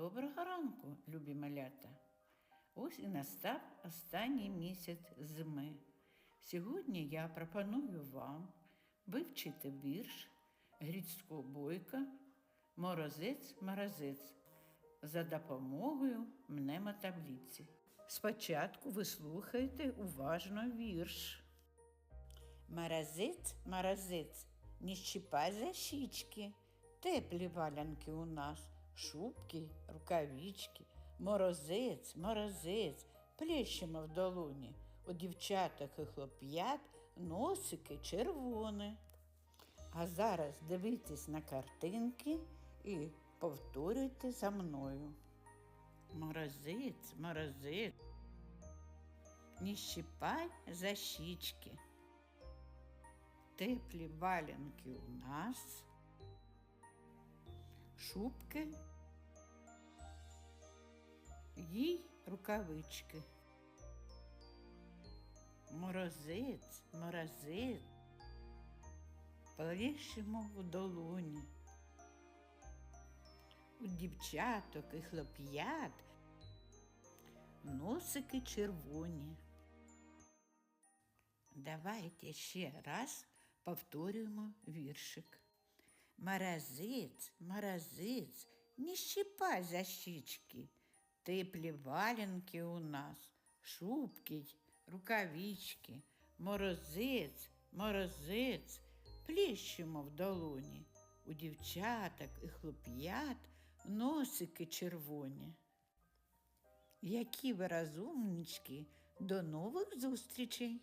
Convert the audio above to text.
Доброго ранку, любі малята. Ось і настав останній місяць зими. Сьогодні я пропоную вам вивчити вірш Грицького бойка Морозець-морозець за допомогою мнемотаблиці. Спочатку ви слухайте уважно вірш. Морозець, морозець, не щипай за щічки, теплі валянки у нас, шубки, рукавички, морозець, морозець, плещемо в долоні, у дівчаток і хлоп'ят носики червоні. А зараз дивитесь на картинки і повторюйте за мною. Морозець, морозець, не щипай за щічки. Теплі валянки у нас, шубки, їй рукавички. Морозець, морозець, поліщимо в долоні. У дівчаток і хлоп'ят носики червоні. Давайте ще раз повторюємо віршик. Морозець, морозець, не щипай за щічки, теплі валенки у нас, шубки, рукавички, морозець, морозець, плещемо в долоні. У дівчаток і хлоп'ят носики червоні. Які ви розумнички, до нових зустрічей!